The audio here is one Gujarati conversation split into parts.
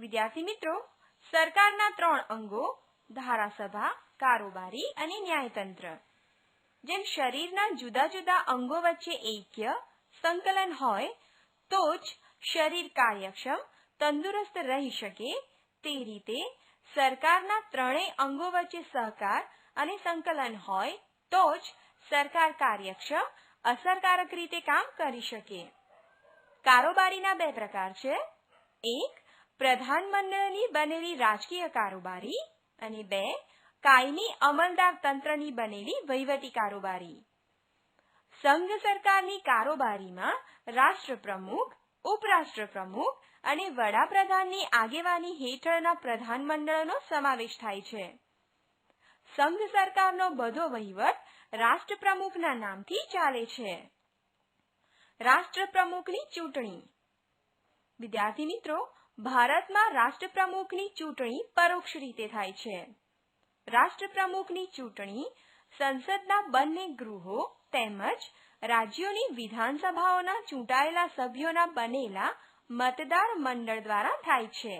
વિદ્યાર્થી મિત્રો, સરકારના ત્રણ અંગો, ધારાસભા, કારોબારી અને ન્યાયતંત્ર. જેમ શરીરના જુદા જુદા અંગો વચ્ચે એક્ય સંકલન હોય, તો જ શરીર કાર્યક્ષમ, તંદુરસ્ત રહી શકે. તે રીતે સરકારના ત્રણેય અંગો વચ્ચે સહકાર અને સંકલન હોય, તો જ સરકાર કાર્યક્ષમ, અસરકારક રીતે કામ કરી શકે. કારોબારીના બે પ્રકાર છે. એક પ્રધાનમંડળની બનેલી રાજકીય કારોબારી અને બે, કાયમી અમલદાર તંત્રની બનેલી વહીવટી કારોબારી. સંઘ સરકારની કારોબારીમાં રાષ્ટ્રપ્રમુખ, ઉપરાષ્ટ્રપ્રમુખ અને વડાપ્રધાનની આગેવાની હેઠળના પ્રધાનમંડળનો સમાવેશ થાય છે. સંઘ સરકારનો બધો વહીવટ રાષ્ટ્રપ્રમુખના નામથી ચાલે છે. રાષ્ટ્રપ્રમુખની ચૂંટણી. વિદ્યાર્થી મિત્રો ભારતમાં રાષ્ટ્રપ્રમુખની ચૂંટણી પરોક્ષ રીતે થાય છે. રાષ્ટ્રપ્રમુખની ચૂંટણી સંસદના બંને ગૃહો તેમજ રાજ્યોની વિધાનસભાઓના ચૂંટાયેલા સભ્યોના બનેલા મતદાર મંડળ દ્વારા થાય છે.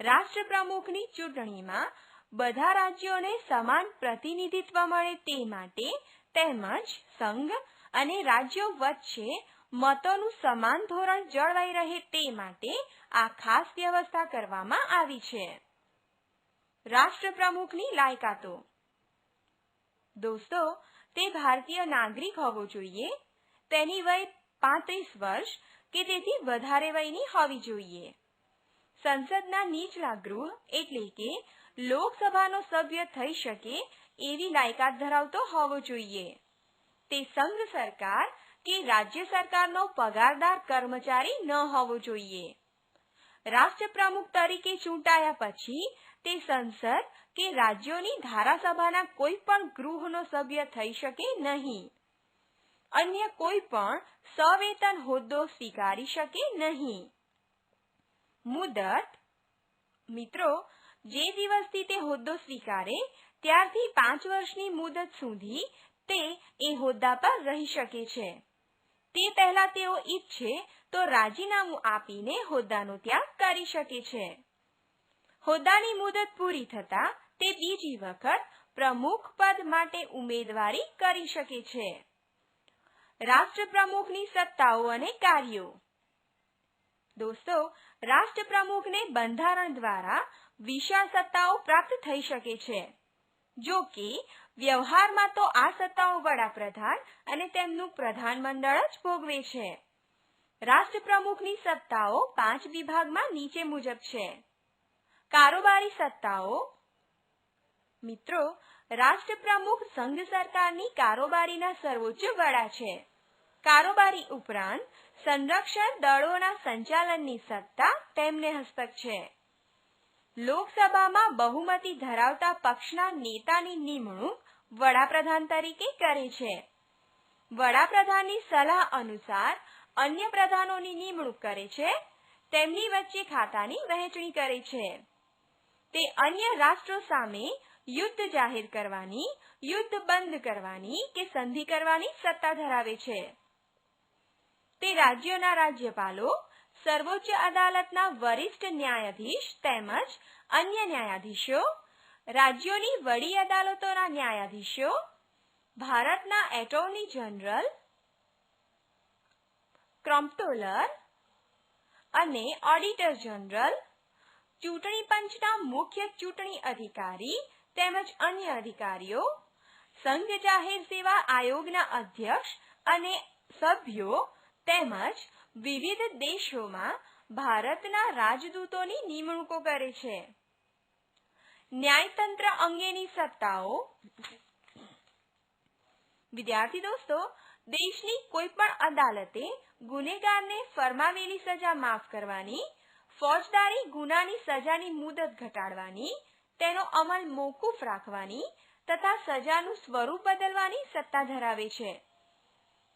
રાષ્ટ્રપ્રમુખની ચૂંટણીમાં બધા રાજ્યોને સમાન પ્રતિનિધિત્વ મળે તે માટે તેમજ સંઘ અને રાજ્યો વચ્ચે મતોનું સમાન ધોરણ જળવાઈ રહે તે માટે આ ખાસ વ્યવસ્થા કરવામાં આવી છે. રાષ્ટ્રપ્રમુખની લાયકાતો. દોસ્તો, તે ભારતીય નાગરિક હોવો જોઈએ. તેની વય પાંત્રીસ વર્ષ કે તેથી વધારે વયની હોવી જોઈએ. સંસદના નીચલા ગૃહ એટલે કે લોકસભાનો સભ્ય થઈ શકે એવી લાયકાત ધરાવતો હોવો જોઈએ. તે સંઘ સરકાર કે રાજ્ય સરકારનો પગારદાર કર્મચારી ન હોવો જોઈએ. રાષ્ટ્રપ્રમુખ તરીકે ચૂંટાયા પછી તે સંસદ કે રાજ્યોની ધારાસભાના કોઈ પણ ગૃહનો સભ્ય થઈ શકે નહીં. અન્ય કોઈ પણ સવેતન હોદ્દો સ્વીકારી શકે નહીં. મુદત મિત્રો, જે દિવસથી તે હોદ્દો સ્વીકારે, ત્યારથી પાંચ વર્ષની મુદત સુધી તે એ હોદ્દા પર રહી શકે છે. તે પહેલા તેઓ ઈચ્છે તો રાજીનામું આપીને હોદ્દાનો ત્યાગ કરી શકે છે. હોદ્દાની મુદત પૂરી થતા તે બીજી વખત પ્રમુખ પદ માટે ઉમેદવારી કરી શકે છે. રાષ્ટ્રપ્રમુખની સત્તાઓ અને કાર્યો. દોસ્તો, રાષ્ટ્રપ્રમુખને બંધારણ દ્વારા વિશાળ સત્તાઓ પ્રાપ્ત થઈ શકે છે. જો કે, વ્યવહારમાં તો આ સત્તાઓ વડાપ્રધાન અને તેમનું પ્રધાનમંડળ જ ભોગવે છે. રાષ્ટ્રપ્રમુખની સત્તાઓ પાંચ વિભાગમાં નીચે મુજબ છે. કારોબારી સત્તાઓ. મિત્રો, રાષ્ટ્રપ્રમુખ સંઘ સરકારની કારોબારીના સર્વોચ્ચ વડા છે. કારોબારી ઉપરાંત સંરક્ષણ દળોના સંચાલનની સત્તા તેમને હસ્તક છે. લોકસભામાં બહુમતી ધરાવતા પક્ષના નેતાની નિમણૂક વડાપ્રધાન તરીકે કરે છે. વડાપ્રધાનની સલાહ અનુસાર અન્ય પ્રધાનોની નિમણૂક કરે છે, તેમની વચ્ચે ખાતાની વહેંચણી કરે છે. તે અન્ય રાષ્ટ્રો સામે યુદ્ધ જાહેર કરવાની, યુદ્ધ બંધ કરવાની કે સંધિ કરવાની સત્તા ધરાવે છે. તે રાજ્યોના રાજ્યપાલો સર્વોચ્ચ અદાલતના વરિષ્ઠ ન્યાયાધીશ તેમજ અન્ય ન્યાયાધીશો, રાજ્યોની વડી અદાલતોના ન્યાયાધીશો, ભારતના એટોર્ની જનરલ, ક્રોમ્પ્ટોલર અને ઓડિટર જનરલ, ચૂંટણી પંચના મુખ્ય ચૂંટણી અધિકારી તેમજ અન્ય અધિકારીઓ, સંઘ જાહેર સેવા આયોગના અધ્યક્ષ અને સભ્યો તેમજ વિવિધ દેશોમાં ભારતના રાજદૂતોની નિમણૂકો કરે છે. ન્યાયતંત્ર અંગેની સત્તાઓ. વિદ્યાર્થી દોસ્તો, દેશની કોઈ પણ અદાલતે ગુનેગારને ફરમાવેલી સજા માફ કરવાની, ફોજદારી ગુનાની સજાની મુદત ઘટાડવાની, તેનો અમલ મોકૂફ રાખવાની તથા સજાનું સ્વરૂપ બદલવાની સત્તા ધરાવે છે.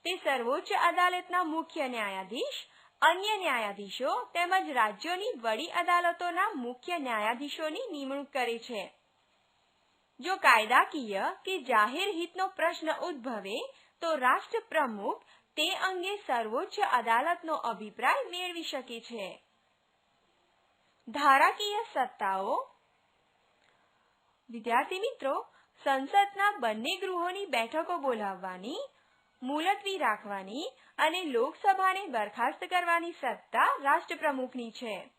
તે સર્વોચ્ચ અદાલતના મુખ્ય ન્યાયાધીશ, અન્ય ન્યાયાધીશો તેમજ રાજ્યોની વડી અદાલતોના મુખ્ય ન્યાયાધીશોની નિમણૂક કરે છે. જો કાયદાકીય કે જાહેર હિતનો પ્રશ્ન ઉદ્ભવે, તો રાષ્ટ્ર પ્રમુખ તે અંગે સર્વોચ્ચ અદાલતનો અભિપ્રાય મેળવી શકે છે. ધારાકીય સત્તાઓ વિદ્યાર્થી મિત્રો, સંસદના બંને ગૃહોની બેઠકો બોલાવવાની મુલતવી રાખવાની અને લોકસભાને બરખાસ્ત કરવાની સત્તા રાષ્ટ્રપ્રમુખની છે.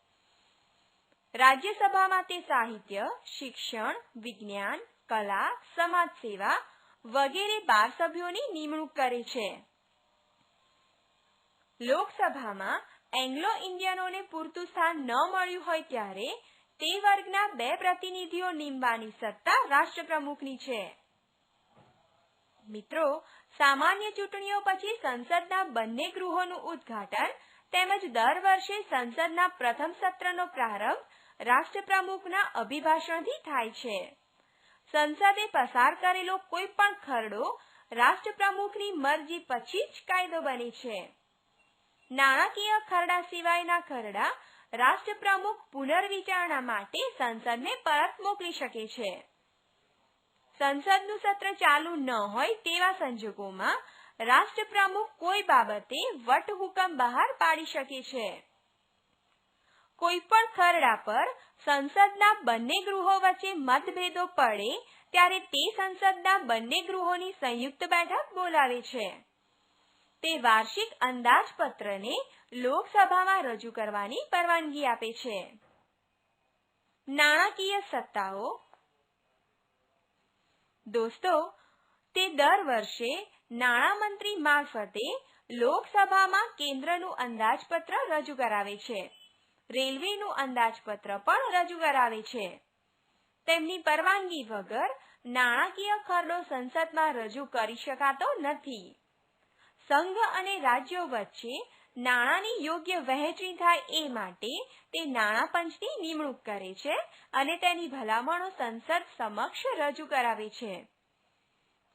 રાજ્યસભામાં તે સાહિત્ય, શિક્ષણ, વિજ્ઞાન, કલા, સમાજ સેવા વગેરે બાર સભ્યોની નિમણૂક કરે છે. લોકસભામાં એંગ્લો ઇન્ડિયનોને પૂરતું સ્થાન ન મળ્યું હોય ત્યારે તે વર્ગના બે પ્રતિનિધિઓ નીમવાની સત્તા રાષ્ટ્રપ્રમુખની છે. મિત્રો સામાન્ય ચૂંટણીઓ પછી સંસદના બંને ગૃહોનું ઉદ્ઘાટન તેમજ દર વર્ષે સંસદના પ્રથમ સત્રનો પ્રારંભ રાષ્ટ્રપ્રમુખના અભિભાષણથી થાય છે. સંસદે પસાર કરેલો કોઈ પણ ખરડો રાષ્ટ્રપ્રમુખની મરજી પછી જ કાયદો બને છે. નાણાકીય ખરડા સિવાયના ખરડા રાષ્ટ્રપ્રમુખ પુનર્વિચારણા માટે સંસદને પરત મોકલી શકે છે. સંસદનું સત્ર ચાલુ ન હોય તેવા સંજોગોમાં રાષ્ટ્રપ્રમુખ કોઈ બાબતે વટહુકમ બહાર પાડી શકે છે. કોઈ પણ ખરડા પર સંસદના બંને ગૃહો વચ્ચે મતભેદો પડે ત્યારે તે સંસદના બંને ગૃહોની સંયુક્ત બેઠક બોલાવે છે. તે વાર્ષિક અંદાજપત્રને લોકસભામાં રજૂ કરવાની પરવાનગી આપે છે. નાણાકીય સત્તાઓ દોસ્તો, તે દર વર્ષે નાણામંત્રી મારફતે લોકસભામાં કેન્દ્રનું અંદાજપત્ર રજૂ કરાવે છે. રેલવેનું અંદાજપત્ર પણ રજૂ કરાવે છે. તેમની પરવાનગી વગર નાણાકીય ખરડો સંસદમાં રજૂ કરી શકાતો નથી. સંઘ અને રાજ્યો વચ્ચે નાણાંની યોગ્ય વહેંચણી થાય એ માટે તે નાણાં પંચની નિમણૂક કરે છે અને તેની ભલામણો સંસદ સમક્ષ રજૂ કરાવે છે.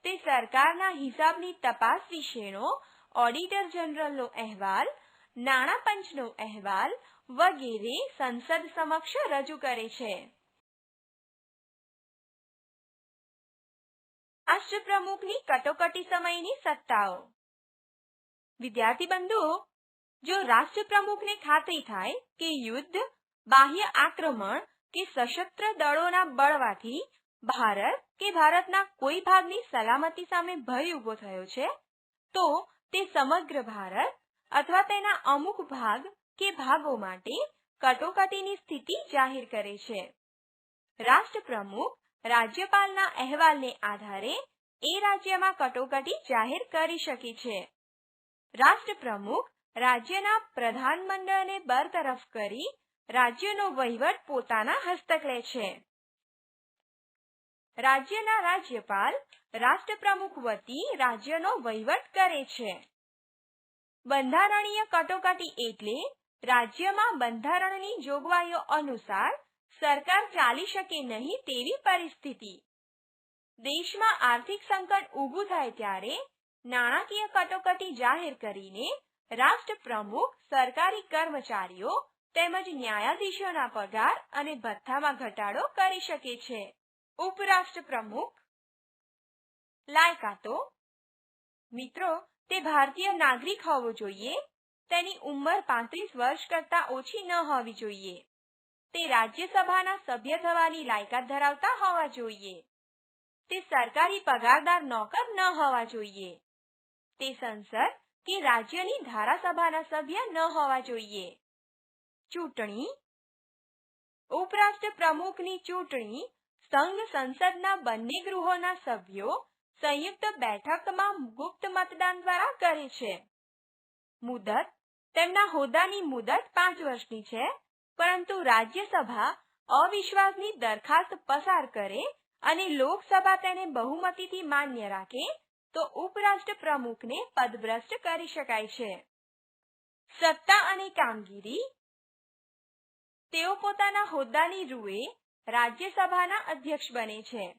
તે સરકારના હિસાબની તપાસ વિશેનો ઓડિટર જનરલનો અહેવાલ, નાણાં પંચનો અહેવાલ વગેરે સંસદ સમક્ષ રજૂ કરે છે. રાષ્ટ્રપ્રમુખની કટોકટી સમયની સત્તાઓ. વિદ્યાર્થી બંધુઓ જો રાષ્ટ્રપ્રમુખને ખાતરી થાય કે યુદ્ધ, બાહ્ય આક્રમણ કે સશસ્ત્ર દળોના બળવાથી ભારત કે ભારતના કોઈ ભાગની સલામતી સામે ભય ઊભો થયો છે, તો તે સમગ્ર ભારત અથવા તેના અમુક ભાગ કે ભાગો માટે કટોકટીની સ્થિતિ જાહેર કરે છે. રાષ્ટ્રપ્રમુખ રાજ્યપાલના અહેવાલને આધારે એ રાજ્યમાં કટોકટી જાહેર કરી શકે છે. રાષ્ટ્રપ્રમુખ રાજ્યના પ્રધાનમંડળને બરતરફ કરી રાજ્યનો વહીવટ પોતાના હસ્તક લે છે. રાજ્યના રાજ્યપાલ, રાષ્ટ્રપ્રમુખ વતી રાજ્યનો વહીવટ કરે છે. બંધારણીય કટોકટી એટલે રાજ્યમાં બંધારણની જોગવાઈઓ અનુસાર સરકાર ચાલી શકે નહીં તેવી પરિસ્થિતિ. દેશમાં આર્થિક સંકટ ઊભું થાય ત્યારે નાણાકીય કટોકટી જાહેર કરીને રાષ્ટ્રપ્રમુખ, સરકારી કર્મચારીઓ તેમજ ન્યાયાધીશોના પગાર અને ભથ્થામાં ઘટાડો કરી શકે છે. ઉપરાષ્ટ્રપ્રમુખ લાયકાતો મિત્રો, તે ભારતીય નાગરિક હોવો જોઈએ. તેની ઉંમર પાંત્રીસ વર્ષ કરતા ઓછી ન હોવી જોઈએ. તે રાજ્યસભાના સભ્ય થવાની લાયકાત ધરાવતા હોવા જોઈએ. તે સરકારી પગારદાર નોકર ન હોવા જોઈએ. તે સંસદ કે રાજ્યની ધારાસભાના સભ્ય ન હોવા જોઈએ. ચૂંટણી. ઉપરાષ્ટ્ર પ્રમુખની ચૂંટણી, સંઘ સંસદના બંને ગૃહોના સભ્યો સંયુક્ત બેઠકમાં ગુપ્ત મતદાન દ્વારા કરે છે. મુદત. તેમના હોદ્દાની મુદત પાંચ વર્ષની છે, પરંતુ રાજ્યસભા અવિશ્વાસની દરખાસ્ત પસાર કરે અને લોકસભા તેને બહુમતીથી માન્ય રાખે તો ઉપરાષ્ટ્ર પ્રમુખને પદભ્રષ્ટ કરી શકાય છે. સત્તા અને કામગીરી. તેઓ પોતાના હોદ્દાની રૂએ રાજ્યસભાના અધ્યક્ષ બને છે.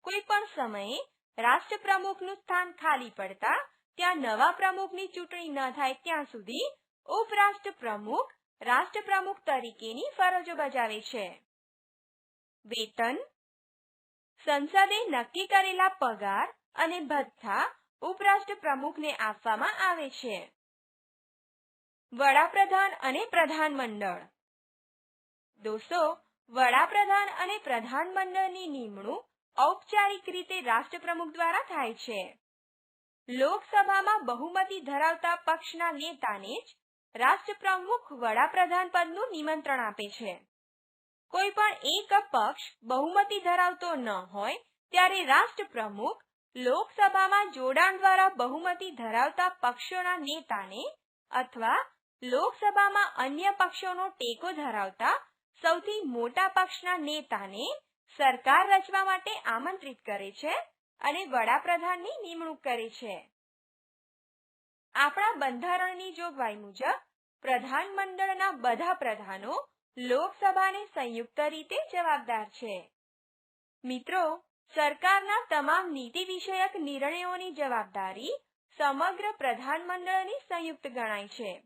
કોઈ પણ સમયે રાષ્ટ્રપ્રમુખનું સ્થાન ખાલી પડતા ત્યાં નવા પ્રમુખની ચૂંટણી ન થાય ત્યાં સુધી ઉપરાષ્ટ્ર પ્રમુખ રાષ્ટ્ર પ્રમુખ તરીકેની ફરજો બજાવે છે. વેતન. સંસદે નક્કી કરેલા પગાર અને ભથ્થા ઉપરાષ્ટ્ર પ્રમુખને આપવામાં આવે છે. વડાપ્રધાન અને પ્રધાનમંડળ. દોસ્તો, વડાપ્રધાન અને પ્રધાનમંડળની નિમણૂક ઔપચારિક રીતે રાષ્ટ્રપ્રમુખ દ્વારા થાય છે. લોકસભામાં બહુમતી ધરાવતા પક્ષના નેતાને જ રાષ્ટ્રપ્રમુખ વડાપ્રધાન પદનું નિમંત્રણ આપે છે. કોઈ પણ એક પક્ષ બહુમતી ધરાવતો ન હોય, ત્યારે રાષ્ટ્રપ્રમુખ લોકસભામાં જોડાણ દ્વારા બહુમતી ધરાવતા પક્ષોના નેતાને અથવા લોકસભામાં અન્ય પક્ષોનો ટેકો ધરાવતા સૌથી મોટા પક્ષના નેતાને સરકાર રચવા માટે આમંત્રિત કરે છે અને વડાપ્રધાનની નિમણૂક કરે છે. આપણા બંધારણની જોગવાઈ મુજબ પ્રધાનમંડળના બધા પ્રધાનો લોકસભાને સંયુક્ત રીતે જવાબદાર છે. મિત્રો સરકારના તમામ નીતિ વિષયક નિર્ણયોની જવાબદારી સમગ્ર પ્રધાનમંડળની સંયુક્ત ગણાય છે.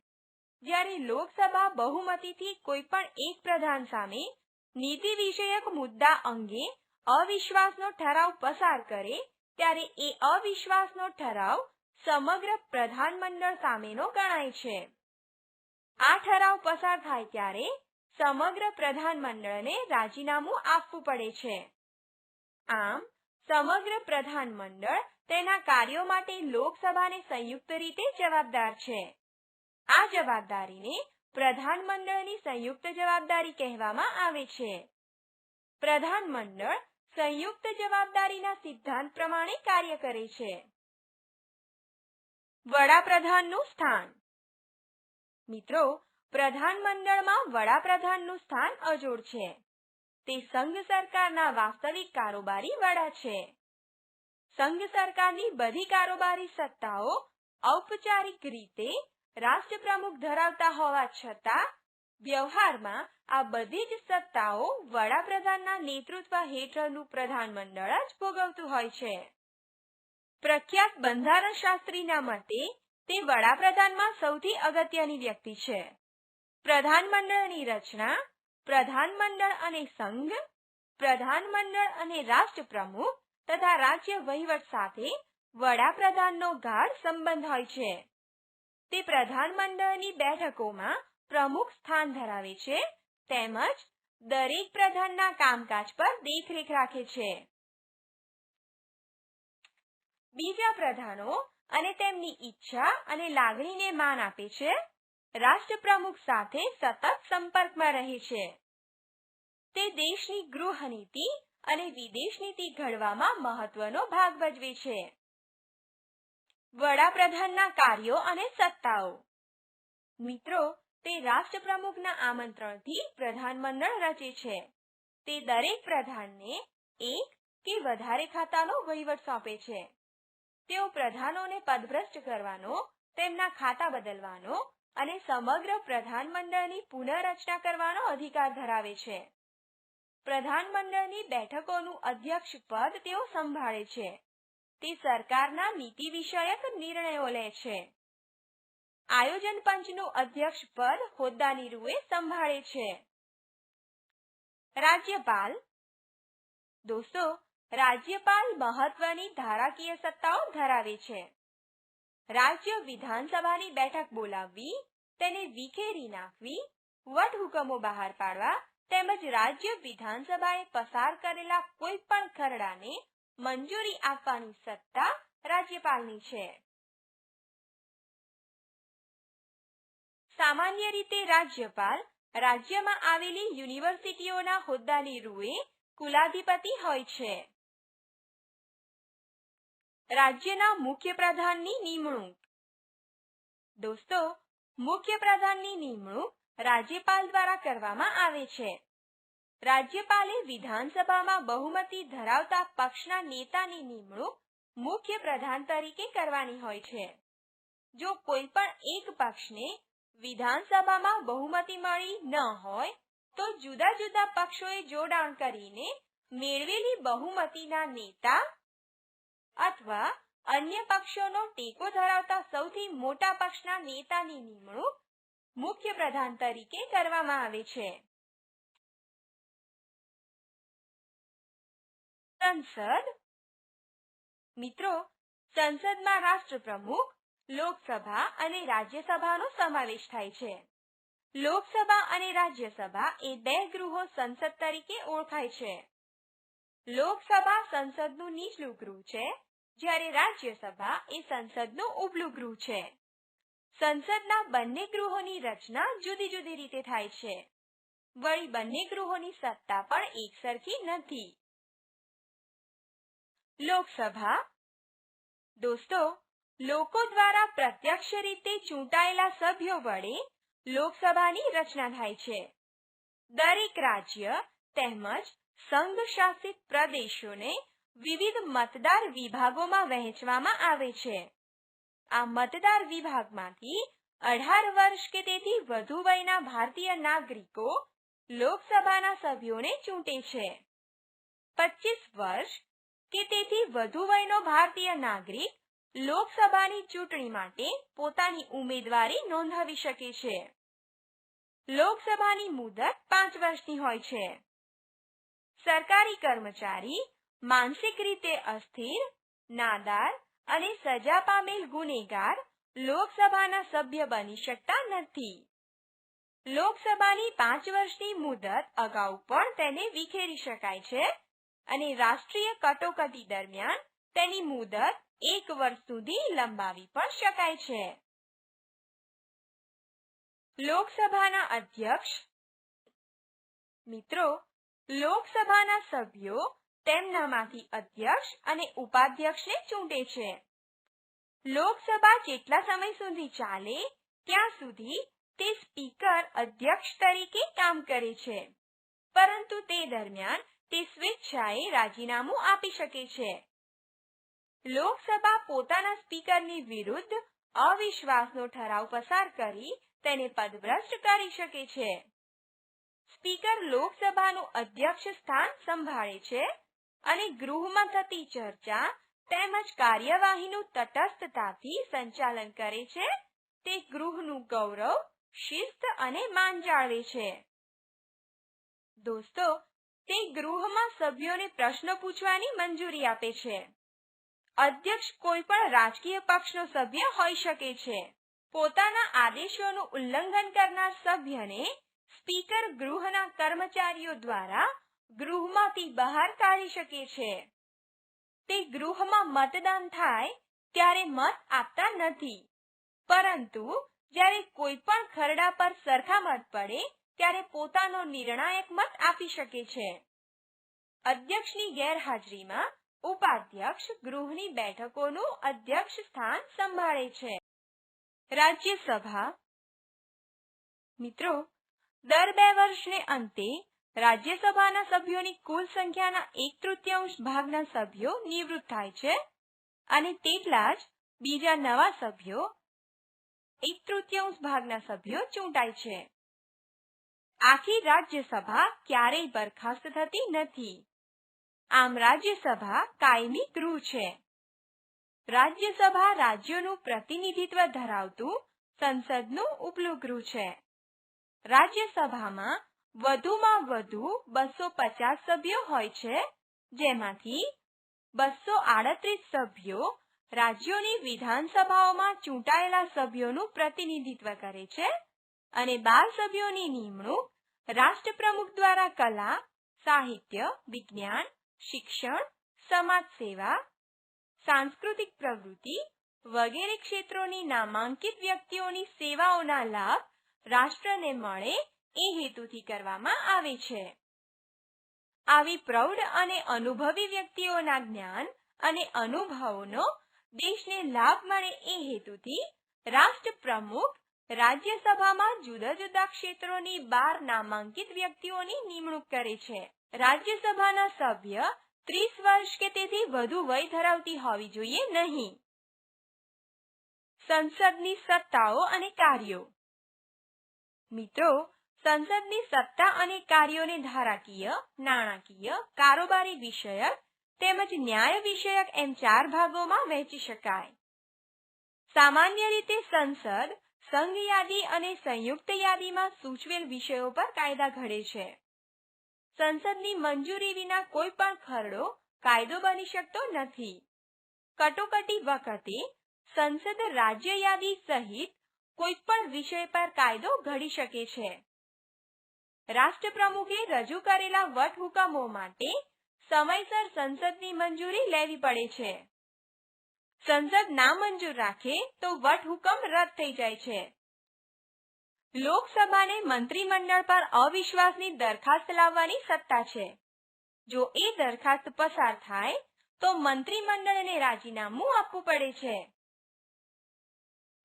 જ્યારે લોકસભા બહુમતીથી કોઈ પણ એક પ્રધાન સામે નીતિ વિષયક મુદ્દા અંગે અવિશ્વાસનો ઠરાવ પસાર કરે, ત્યારે એ અવિશ્વાસનો ઠરાવ સમગ્ર પ્રધાનમંડળ સામેનો ગણાય છે. આ ઠરાવ પસાર થાય ત્યારે સમગ્ર પ્રધાનમંડળને રાજીનામું આપવું પડે છે. આમ, સમગ્ર પ્રધાનમંડળ તેના કાર્યો માટે લોકસભાને સંયુક્ત રીતે જવાબદાર છે. આ જવાબદારીને પ્રધાનમંડળની સંયુક્ત જવાબદારી કહેવામાં આવે છે. પ્રધાનમંડળ સંયુક્ત જવાબદારીના સિદ્ધાંત પ્રમાણે કાર્ય કરે છે. વડાપ્રધાનનું સ્થાન. મિત્રો પ્રધાનમંડળમાં વડાપ્રધાનનું સ્થાન અજોડ છે. તે સંઘ સરકારના વાસ્તવિક કારોબારી વડા છે. સંઘ સરકારની બધી કારોબારી સત્તાઓ ઔપચારિક રીતે રાષ્ટ્રપ્રમુખ ધરાવતા હોવા છતાં, વ્યવહારમાં આ બધી જ સત્તાઓ વડાપ્રધાનના નેતૃત્વ હેઠળનું પ્રધાનમંડળ જ ભોગવતું હોય છે. પ્રખ્યાત બંધારણ શાસ્ત્રીના મતે, તે વડાપ્રધાનમાં સૌથી અગત્યની વ્યક્તિ છે. પ્રધાનમંડળની રચના પ્રધાનમંડળ અને સંઘ પ્રધાનમંડળ અને રાષ્ટ્રપ્રમુખ તથા રાજ્ય વહીવટ સાથે વડાપ્રધાનનો ગાઢ સંબંધ હોય છે. તે પ્રધાનમંડળની બેઠકોમાં પ્રમુખ સ્થાન ધરાવે છે, તેમજ દરેક પ્રધાનના કામકાજ પર દેખરેખ રાખે છે. બીજા પ્રધાનો અને તેમની ઈચ્છા અને લાગણીને માન આપે છે રાષ્ટ્રપ્રમુખ સાથે સતત સંપર્કમાં રહે છે. તે દેશની ગૃહ નીતિ અને વિદેશ નીતિ ઘડવામાં મહત્વનો ભાગ ભજવે છે. વડાપ્રધાનના કાર્યો અને સત્તાઓ. મિત્રો, તે રાષ્ટ્રપ્રમુખના આમંત્રણથી પ્રધાનમંડળ રચે છે. તે દરેક પ્રધાનને એક કે વધારે ખાતાનો વહીવટ સોંપે છે. તેઓ પ્રધાનોને પદભ્રષ્ટ કરવાનો, તેમના ખાતા બદલવાનો અને સમગ્ર પ્રધાનમંડળની પુનઃરચના કરવાનો અધિકાર ધરાવે છે. પ્રધાનમંડળની બેઠકોનું અધ્યક્ષ પદ તેઓ સંભાળે છે. તે સરકારના નીતિ વિષયક નિર્ણયો લે છે. આયોજન પંચનું અધ્યક્ષ પદ હોદ્દાની રૂએ સંભાળે છે. રાજ્યપાલ. દોસ્તો, રાજ્યપાલ મહત્વની ધારાકીય સત્તાઓ ધરાવે છે. રાજ્ય વિધાનસભાની બેઠક બોલાવવી, તેને વિખેરી નાખવી, વટહુકમો બહાર પાડવા તેમજ રાજ્ય વિધાનસભાએ પસાર કરેલા કોઈ પણ ખરડાને મંજૂરી આપવાની સત્તા રાજ્યપાલની છે. સામાન્ય રીતે રાજ્યપાલ રાજ્યમાં આવેલી યુનિવર્સિટીઓના હોદ્દાની રૂએ કુલાધિપતિ હોય છે. રાજ્યના મુખ્ય પ્રધાનની નિમણૂક. દોસ્તો, મુખ્ય પ્રધાનની નિમણૂક રાજ્યપાલ દ્વારા કરવામાં આવે છે. રાજ્યપાલે વિધાનસભામાં બહુમતી ધરાવતા પક્ષના નેતાની નિમણૂક મુખ્ય પ્રધાન તરીકે કરવાની હોય છે. જો કોઈ પણ એક પક્ષને વિધાનસભામાં બહુમતી મળી ન હોય, તો જુદા જુદા પક્ષોએ જોડાણ કરીને મેળવેલી બહુમતીના નેતા અથવા અન્ય પક્ષોનો ટેકો ધરાવતા સૌથી મોટા પક્ષના નેતાની નિમણૂક મુખ્ય પ્રધાન તરીકે કરવામાં આવે છે. સંસદ. મિત્રો, સંસદમાં રાષ્ટ્રપ્રમુખ, લોકસભા અને રાજ્યસભાનો સમાવેશ થાય છે. લોકસભા અને રાજ્યસભા એ બે ગૃહો સંસદ તરીકે ઓળખાય છે. લોકસભા સંસદનું નીચલું ગૃહ છે જ્યારે રાજ્યસભા એ સંસદનું ઉપલું ગૃહ છે. સંસદના બંને ગૃહોની રચના જુદી જુદી રીતે થાય છે. વળી બંને ગૃહોની સત્તા પણ એકસરખી નથી. લોકસભા. દોસ્તો, લોકો દ્વારા પ્રત્યક્ષ રીતે ચૂંટાયેલા સભ્યો વડે લોકસભાની રચના થાય છે. દરેક રાજ્ય તેમજ સંઘ શાસિત પ્રદેશોને વિવિધ મતદાર વિભાગોમાં વહેંચવામાં આવે છે. આ મતદાર વિભાગમાંથી અઢાર વર્ષ કે તેથી વધુ વયના ભારતીય નાગરિકો લોકસભાના સભ્યોને ચૂંટે છે. પચીસ વર્ષ કે તેથી વધુ વયનો ભારતીય નાગરિક લોકસભાની ચૂંટણી માટે પોતાની ઉમેદવારી નોંધાવી શકે છે. લોકસભાની મુદત પાંચ વર્ષની હોય છે. સરકારી કર્મચારી માનસિક રીતે અસ્થિર, નાદાર અને સજા પામેલ ગુનેગાર લોકસભાના સભ્ય બની શકતા નથી. લોકસભાની પાંચ વર્ષની મુદત અગાઉ પણ તેને વિખેરી શકાય છે અને રાષ્ટ્રીય કટોકટી દરમિયાન તેની મુદત એક વર્ષ સુધી લંબાવી પણ શકાય છે. લોકસભાના અધ્યક્ષ મિત્રો, લોકસભાના સભ્યો તેમનામાંથી અધ્યક્ષ અને ઉપાધ્યક્ષને ચૂંટે છે. લોકસભા જેટલા સમય સુધી ચાલે, ત્યાં સુધી તે સ્પીકર અધ્યક્ષ તરીકે કામ કરે છે. પરંતુ તે દરમિયાન તે સ્વેચ્છાએ રાજીનામું આપી શકે છે. લોકસભા પોતાના સ્પીકરની વિરુદ્ધ અવિશ્વાસનો ઠરાવ પસાર કરી તેને પદભ્રષ્ટ કરી શકે છે. સ્પીકર લોકસભાનું અધ્યક્ષ સ્થાન સંભાળે છે અને ગૃહમાં થતી ચર્ચા તેમજ કાર્યવાહીનું તટસ્થતાથી સંચાલન કરે છે. તે ગૃહનું ગૌરવ, શિસ્ત અને માન જાળવે છે. દોસ્તો, તે ગૃહમાં સભ્યોને પ્રશ્ન પૂછવાની મંજૂરી આપે છે. અધ્યક્ષ કોઈ પણ રાજકીય પક્ષનો સભ્ય હોઈ શકે છે. પોતાના આદેશોનું ઉલ્લંઘન કરનાર સભ્યને સ્પીકર ગૃહના કર્મચારીઓ દ્વારા ગૃહમાંથી બહાર કાઢી શકે છે. તે ગૃહમાં મતદાન થાય ત્યારે મત આપતા નથી. પરંતુ જ્યારે કોઈ પણ ખરડા પર સરખા મત પડે, ત્યારે પોતાનો નિર્ણાયક મત આપી શકે છે. અધ્યક્ષની ગેરહાજરીમાં ઉપાધ્યક્ષ ગૃહની બેઠકોનું અધ્યક્ષ સ્થાન સંભાળે છે. રાજ્યસભા મિત્રો, દર બે વર્ષને અંતે રાજ્યસભાના સભ્યોની કુલ સંખ્યાના એક તૃતીયાંશ ભાગના સભ્યો નિવૃત્ત થાય છે અને તેટલા જ બીજા નવા સભ્યો એક તૃતીયાંશ ભાગના સભ્યો ચૂંટાય છે. આખી રાજ્યસભા ક્યારેય બરખાસ્ત થતી નથી. આમ રાજ્યસભા કાયમી ગૃહ છે. રાજ્યસભા રાજ્યોનું પ્રતિનિધિત્વ ધરાવતું સંસદનું ઉપલું ગૃહ છે. રાજ્યસભામાં વધુમાં વધુ બસો પચાસ સભ્યો હોય છે, જેમાંથી બસો આડત્રીસ સભ્યો રાજ્યોની વિધાનસભાઓમાં ચૂંટાયેલા સભ્યોનું પ્રતિનિધિત્વ કરે છે અને બાર સભ્યોની નિમણૂક રાષ્ટ્રપ્રમુખ દ્વારા કલા, સાહિત્ય, વિજ્ઞાન, શિક્ષણ, સમાજ સેવા, સાંસ્કૃતિક પ્રવૃત્તિ વગેરે ક્ષેત્રોની નામાંકિત વ્યક્તિઓની સેવાઓના લાભ રાષ્ટ્રને મળે એ હેતુથી કરવામાં આવે છે. આવી પ્રૌઢ અને અનુભવી વ્યક્તિઓના જ્ઞાન અને અનુભવોનો દેશને લાભ મળે એ હેતુથી રાષ્ટ્ર પ્રમુખ રાજ્યસભામાં જુદા જુદા ક્ષેત્રોની બાર નામાંકિત વ્યક્તિઓની નિમણૂક કરે છે. રાજ્યસભાના સભ્ય ત્રીસ વર્ષ કે તેથી વધુ વય ધરાવતી હોવી જોઈએ નહીં. સંસદની સત્તાઓ અને કાર્યો. મિત્રો સંસદની સત્તા અને કાર્યોને ધારાકીય, નાણાકીય, કારોબારી વિષયક તેમજ ન્યાય વિષયક એમ ચાર ભાગોમાં વહેંચી શકાય. સામાન્ય રીતે સંસદ, સંઘ યાદી અને સંયુક્ત યાદીમાં સૂચવેલ વિષયો પર કાયદા ઘડે છે. સંસદની મંજૂરી વિના કોઈ પણ ખરડો કાયદો બની શકતો નથી. કટોકટી વખતે સંસદ રાજ્ય યાદી સહિત કોઈ પણ વિષય પર કાયદો ઘડી શકે છે. રાષ્ટ્રપ્રમુખે રજૂ કરેલા વટહુકમો માટે સમયસર સંસદની મંજૂરી લેવી પડે છે. સંસદ ના મંજૂર રાખે તો વટહુકમ રદ થઈ જાય છે. લોકસભાને મંત્રીમંડળ પર અવિશ્વાસની દરખાસ્ત લાવવાની સત્તા છે. જો એ દરખાસ્ત પસાર થાય, તો મંત્રીમંડળને રાજીનામું આપવું પડે છે.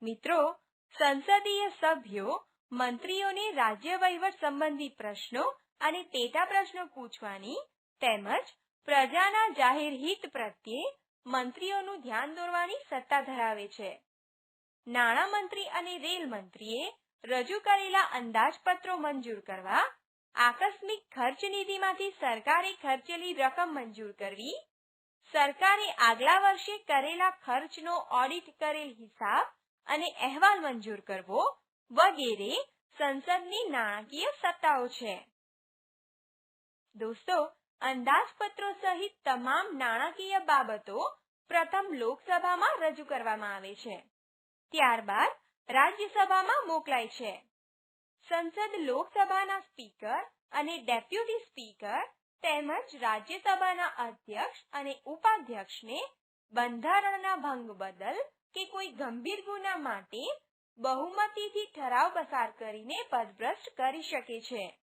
મિત્રો, સંસદીય સભ્યો મંત્રીઓને રાજ્ય વહીવટ સંબંધી પ્રશ્નો અને પેટા પ્રશ્નો પૂછવાની તેમજ પ્રજાના જાહેર હિત પ્રત્યે મંત્રીઓનું ધ્યાન દોરવાની સત્તા ધરાવે છે. નાણામંત્રી અને રેલ મંત્રીએ રજૂ કરેલા અંદાજપત્રો મંજૂર કરવા, આકસ્મિક ખર્ચ નિધિમાંથી સરકારે ખર્ચેલી રકમ મંજૂર કરવી, સરકારે આગલા વર્ષે કરેલા ખર્ચનો ઓડિટ કરેલ હિસાબ અને અહેવાલ મંજૂર કરવો વગેરે સંસદની નાણાકીય સત્તાઓ છે. દોસ્તો, અંદાજપત્રો સહિત તમામ નાણાકીય બાબતો પ્રથમ લોકસભામાં રજૂ કરવામાં આવે છે. ત્યારબાદ રાજ્યસભામાં મોકલાય છે. સંસદ લોકસભાના સ્પીકર અને ડેપ્યુટી સ્પીકર તેમજ રાજ્યસભાના અધ્યક્ષ અને ઉપાધ્યક્ષને બંધારણના ભંગ બદલ કે કોઈ ગંભીર ગુના માટે બહુમતીથી ઠરાવ પસાર કરીને પદભ્રષ્ટ કરી શકે છે.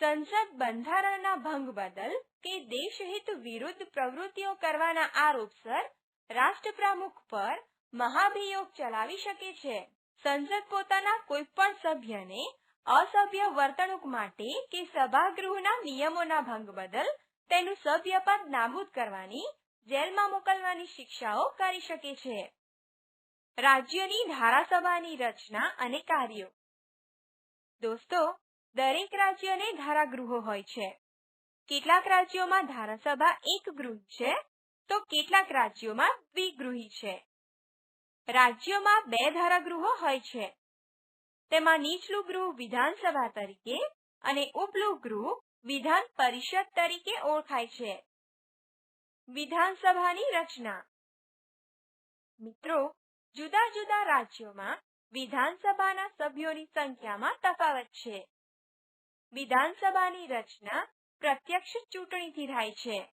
સંસદ બંધારણના ભંગ બદલ કે દેશહિત વિરુદ્ધ પ્રવૃત્તિઓ કરવાના આરોપસર રાષ્ટ્રપ્રમુખ પર મહાભિયોગ ચલાવી શકે છે. સંસદ પોતાના કોઈ પણ સભ્યને અસભ્ય વર્તણૂક માટે કે સભાગૃહના નિયમોના ભંગ બદલ તેનું સભ્યપદ નાબૂદ કરવાની, જેલમાં મોકલવાની શિક્ષાઓ કરી શકે છે. રાજ્યની ધારાસભાની રચના અને કાર્યો. દોસ્તો, દરેક રાજ્યને ધારાગૃહો હોય છે. કેટલાક રાજ્યોમાં ધારાસભા એક ગૃહ છે, તો કેટલાક રાજ્યોમાં દ્વિગૃહી છે. રાજ્યોમાં બે ધારાગૃહો હોય છે. તેમાં નીચલું ગૃહ વિધાનસભા તરીકે અને ઉપલું ગૃહ વિધાન પરિષદ તરીકે ઓળખાય છે. વિધાનસભાની રચના. મિત્રો જુદા જુદા રાજ્યોમાં વિધાનસભાના સભ્યોની સંખ્યામાં તફાવત છે. વિધાનસભાની રચના પ્રત્યક્ષ ચૂંટણીથી થાય છે.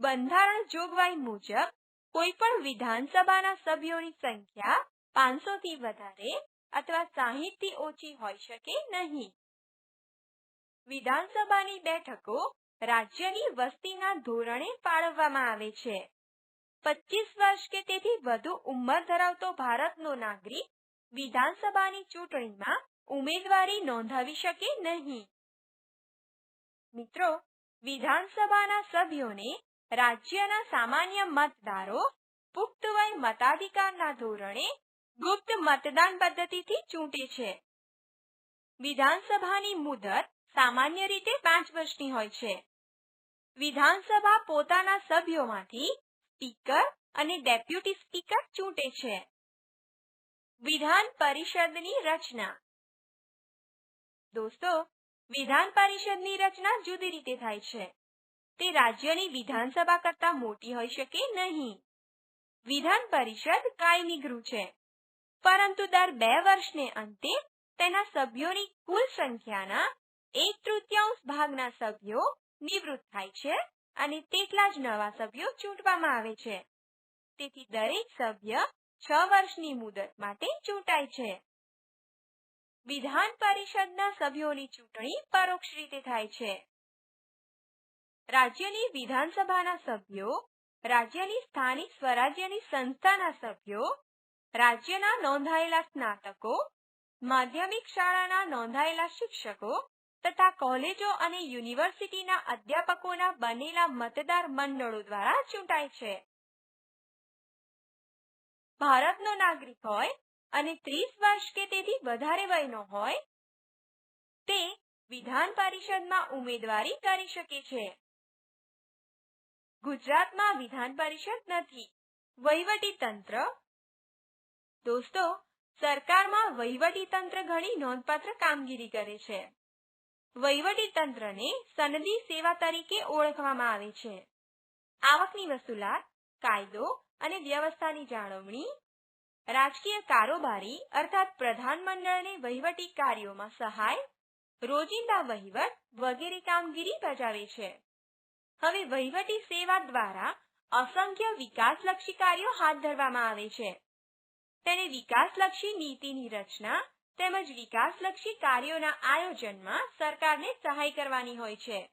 બંધારણ જોગવાઈ મુજબ કોઈ પણ વિધાનસભાના સભ્યોની સંખ્યા પાંચસો થી વધારે અથવા સાહીઠ ઓછી હોઈ શકે નહીં. વિધાનસભાની બેઠકો રાજ્યની વસ્તીના ધોરણે ફાળવવામાં આવે છે. પચીસ વર્ષ કે તેથી વધુ ઉંમર ધરાવતો ભારતનો નાગરિક વિધાનસભાની ચૂંટણીમાં ઉમેદવારી નોંધાવી શકે નહીં. મિત્રો, વિધાનસભાના સભ્યોને રાજ્યના સામાન્ય મતદારો પુખ્ત વય મતાધિકારના ધોરણે ગુપ્ત મતદાન પદ્ધતિથી ચૂંટે છે. વિધાનસભાની મુદત સામાન્ય રીતે પાંચ વર્ષની હોય છે. વિધાનસભા પોતાના સભ્યોમાંથી સ્પીકર અને ડેપ્યુટી સ્પીકર ચૂંટે છે. વિધાન પરિષદની રચના. દોસ્તો, વિધાન પરિષદની રચના જુદી રીતે થાય છે. તે રાજ્યની વિધાનસભા કરતા મોટી હોઈ શકે નહીં. વિધાન પરિષદ કાયમી ગૃહ છે. પરંતુ દર બે વર્ષને અંતે તેના સભ્યોની કુલ સંખ્યાના એક તૃતીયાંશ ભાગના સભ્યો નિવૃત્ત થાય છે. અને તેટલા જ નવા સભ્યો ચૂંટવામાં આવે છે. તેથી દરેક સભ્ય છ વર્ષની મુદત માટે ચૂંટાય છે. વિધાન પરિષદના સભ્યોની ચૂંટણી પરોક્ષ રીતે થાય છે. રાજ્યની વિધાનસભાના સભ્યો, રાજ્યની સ્થાનિક સ્વરાજ્યની સંસ્થાના સભ્યો, રાજ્યના નોંધાયેલા સ્નાતકો, માધ્યમિક શાળાના નોંધાયેલા શિક્ષકો તથા કોલેજો અને યુનિવર્સિટીના અધ્યાપકોના બનેલા મતદાર મંડળો દ્વારા ચૂંટાય છે. ભારતનો નાગરિક હોય અને ત્રીસ વર્ષ કે તેથી વધારે વયનો હોય, તે વિધાન પરિષદમાં ઉમેદવારી કરી શકે છે. ગુજરાતમાં વિધાન પરિષદ નથી. વહીવટી તંત્ર દોસ્તો, સરકારમાં વહીવટી તંત્ર ઘણી નોંધપાત્ર કામગીરી કરે છે. તંત્રને સનદી સેવા તરીકે ઓળખવામાં આવે છે. આવકની વસૂલાત, કાયદો અને વ્યવસ્થાની જાળવણી, રાજકીય કારોબારી અર્થાત પ્રધાનમંડળને વહીવટી કાર્યોમાં સહાય, રોજિંદા વહીવટ વગેરે કામગીરી બજાવે છે. હવે વહીવટી સેવા દ્વારા અસંખ્ય વિકાસલક્ષી કાર્યો હાથ ધરવામાં આવે છે. તેને વિકાસલક્ષી નીતિની રચના તેમજ વિકાસલક્ષી કાર્યોના આયોજનમાં સરકારને સહાય કરવાની હોય છે.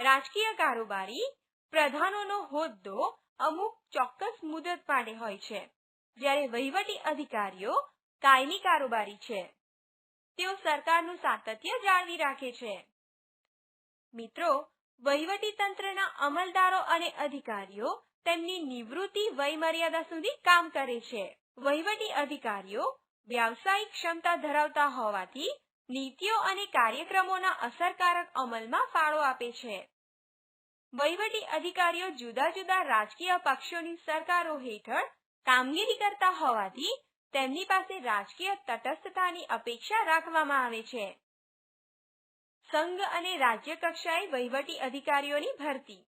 રાજકીય કારોબારી પ્રધાનોનો હોદ્દો અમુક ચોક્કસ મુદત માટે હોય છે, જ્યારે વહીવટી અધિકારીઓ કાયમી કારોબારી છે. તેઓ સરકારનું સાતત્ય જાળવી રાખે છે. મિત્રો, વહીવટી તંત્રના અમલદારો અને અધિકારીઓ તેમની નિવૃત્તિ વયમર્યાદા સુધી કામ કરે છે. વહીવટી અધિકારીઓ વ્યાવસાયિક ક્ષમતા ધરાવતા હોવાથી નીતિઓ અને કાર્યક્રમોના અસરકારક અમલમાં ફાળો આપે છે. વહીવટી અધિકારીઓ જુદા જુદા રાજકીય પક્ષોની સરકારો હેઠળ કામગીરી કરતા હોવાથી તેમની પાસે રાજકીય તટસ્થતાની અપેક્ષા રાખવામાં આવે છે. સંઘ અને રાજ્ય કક્ષાએ વહીવટી અધિકારીઓની ભરતી.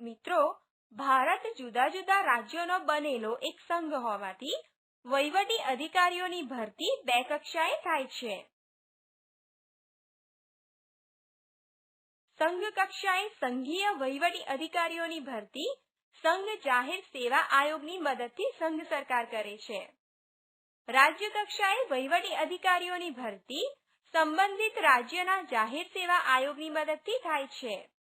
મિત્રો, ભારત જુદા જુદા રાજ્યોનો બનેલો એક સંઘ હોવાથી વહીવટી અધિકારીઓની ભરતી બે કક્ષાએ થાય છે. સંઘ કક્ષાએ સંઘીય વહીવટી અધિકારીઓની ભરતી સંઘ જાહેર સેવા આયોગની મદદથી સંઘ સરકાર કરે છે. રાજ્ય કક્ષાએ વહીવટી અધિકારીઓની ભરતી સંબંધિત રાજ્યના જાહેર સેવા આયોગની મદદથી થાય છે.